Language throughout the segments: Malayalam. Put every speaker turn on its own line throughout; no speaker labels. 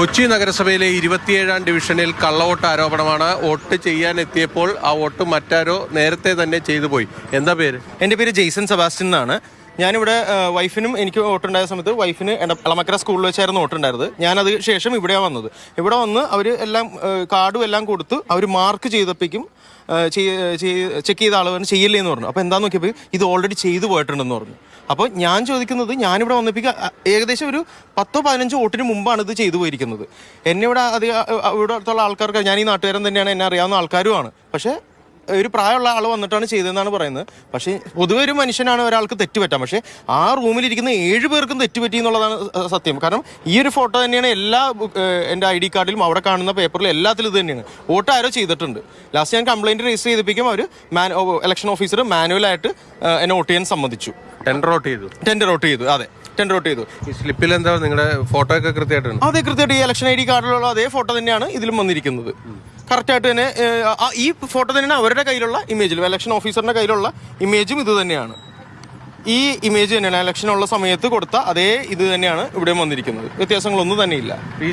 കൊച്ചി നഗരസഭയിലെ ഇരുപത്തിയേഴാം ഡിവിഷനിൽ കള്ളവോട്ട് ആരോപണമാണ്. വോട്ട് ചെയ്യാൻ എത്തിയപ്പോൾ ആ വോട്ട് മറ്റാരോ നേരത്തെ തന്നെ ചെയ്തു പോയി. എന്താ പേര്?
എന്റെ പേര് ജെയ്സൺ സെബാസ്റ്റ്യൻ എന്നാണ്. ഞാനിവിടെ വൈഫിനും എനിക്ക് വോട്ടുണ്ടായ സമയത്ത് വൈഫിന് എളമക്കര സ്കൂളിൽ വെച്ചായിരുന്നു വോട്ടുണ്ടായിരുന്നത്. ഞാനത് ശേഷം ഇവിടെയാണ് വന്നത്. ഇവിടെ വന്ന് അവർ എല്ലാം കാർഡും എല്ലാം കൊടുത്ത് അവർ മാർക്ക് ചെയ്തപ്പോഴേക്കും ചെക്ക് ചെയ്ത ആളുകൾ ചെയ്യില്ലേ എന്ന് പറഞ്ഞു. അപ്പോൾ എന്താ നോക്കിയപ്പോൾ ഇത് ഓൾറെഡി ചെയ്തു പോയിട്ടുണ്ടെന്ന് പറഞ്ഞു. അപ്പോൾ ഞാൻ ചോദിക്കുന്നത് ഞാനിവിടെ വന്നപ്പോൾ ഏകദേശം ഒരു പത്തോ പതിനഞ്ചോ വോട്ടിന് മുമ്പാണ് ഇത് ചെയ്തു പോയിരിക്കുന്നത്. എന്നെ ഇവിടെ അധികം ആൾക്കാർക്ക് ഞാൻ ഈ നാട്ടുകാരൻ തന്നെയാണ് എന്നെ അറിയാവുന്ന ആൾക്കാരുമാണ്. പക്ഷേ ഒരു പ്രായമുള്ള ആൾ വന്നിട്ടാണ് ചെയ്തതെന്നാണ് പറയുന്നത്. പക്ഷേ പൊതുവെ ഒരു മനുഷ്യനാണ് ഒരാൾക്ക് തെറ്റുപറ്റാം. പക്ഷേ ആ റൂമിലിരിക്കുന്ന ഏഴ് പേർക്കും തെറ്റുപറ്റി എന്നുള്ളതാണ് സത്യം. കാരണം ഈ ഒരു ഫോട്ടോ തന്നെയാണ് എല്ലാ എന്റെ ഐ ഡി കാർഡിലും അവിടെ കാണുന്ന പേപ്പറിലും എല്ലാത്തിലും ഇത് തന്നെയാണ്. വോട്ട് ആരോ ചെയ്തിട്ടുണ്ട്. ലാസ്റ്റ് ഞാൻ കംപ്ലൈന്റ് രജിസ്റ്റർ ചെയ്തിപ്പിക്കും അവർ മാൻ ഇലക്ഷൻ ഓഫീസർ മാനുവലായിട്ട് എന്നെ വോട്ട് ചെയ്യാൻ സമ്മതിച്ചു.
ടെൻഡർ വോട്ട് ചെയ്തു.
ടെൻഡർ വോട്ട് ചെയ്തു. അതെ. ടെൻഡർ റോട്ട് ചെയ്തു.
ഈ സ്ലിപ്പിൽ എന്താ നിങ്ങളുടെ ഫോട്ടോ ഒക്കെ കൃത്യമായിട്ടുണ്ട്
അതെ കൃത്യമായിട്ട് ഈ ഇലക്ഷൻ ഐ ഡി കാർഡിലുള്ള അതേ ഫോട്ടോ തന്നെയാണ് ഇതിലും വന്നിരിക്കുന്നത്. കറക്റ്റായിട്ട് തന്നെ ഈ ഫോട്ടോ തന്നെയാണ് അവരുടെ കയ്യിലുള്ള ഇമേജിൽ ഇലക്ഷൻ ഓഫീസറിന്റെ കയ്യിലുള്ള ഇമേജും ഇത് തന്നെയാണ്. ഈ ഇമേജ് തന്നെയാണ് ഇലക്ഷൻ ഉള്ള സമയത്ത് കൊടുത്ത അതേ ഇത് തന്നെയാണ് ഇവിടെ വന്നിരിക്കുന്നത്. വ്യത്യാസങ്ങളൊന്നും തന്നെയില്ല.
ഈ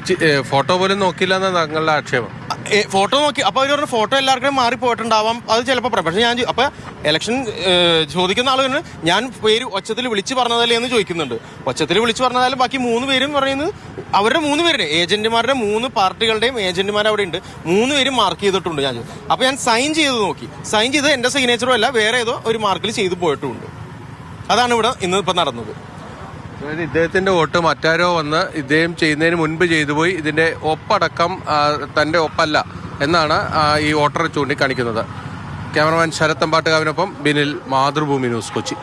ഫോട്ടോ പോലും നോക്കില്ല എന്നാണ് താങ്കളുടെ ആക്ഷേപം?
ഫോട്ടോ നോക്കി. അപ്പൊ അവർ പറഞ്ഞ ഫോട്ടോ എല്ലാവർക്കും മാറി പോയിട്ടുണ്ടാവാം അത് ചിലപ്പോ പക്ഷെ ഞാൻ അപ്പോൾ അപ്പൊ ഇലക്ഷൻ ചോദിക്കുന്ന ആളുകൾ ഞാൻ പേര് ഒച്ചത്തിൽ വിളിച്ച് പറഞ്ഞതല്ലേ? എന്ന് ചോദിക്കുന്നുണ്ട്. ഒച്ചത്തിൽ വിളിച്ച് പറഞ്ഞതായാലും ബാക്കി മൂന്ന് പേരും പറയുന്നത് അവരുടെ മൂന്ന് പേരുടെ ഏജന്റുമാരുടെ മൂന്ന് പാർട്ടികളുടെയും ഏജന്റുമാർ അവിടെ ഉണ്ട്. മൂന്ന് പേരും മാർക്ക് ചെയ്തിട്ടുണ്ട് ഞാൻ അപ്പോൾ അപ്പൊ ഞാൻ സൈൻ ചെയ്ത് നോക്കി. സൈൻ ചെയ്ത് എന്റെ സിഗ്നേച്ചറും അല്ല വേറെ ഏതോ ഒരു മാർക്കിൽ ചെയ്തു പോയിട്ടുണ്ട്. അതാണ് ഇവിടെ ഇന്ന് ഇപ്പൊ നടന്നത്.
അതായത് ഇദ്ദേഹത്തിന്റെ വോട്ട് മറ്റാരോ വന്ന് ഇദ്ദേഹം ചെയ്യുന്നതിന് മുൻപ് ചെയ്തു പോയി. ഇതിന്റെ ഒപ്പടക്കം തന്റെ ഒപ്പല്ല എന്നാണ് ഈ വോട്ടർ ചൂണ്ടിക്കാണിക്കുന്നത്. ക്യാമറമാൻ ശരത്തമ്പാട്ടുകാവിനൊപ്പം ബിനിൽ മാതൃഭൂമി ന്യൂസ് കൊച്ചി.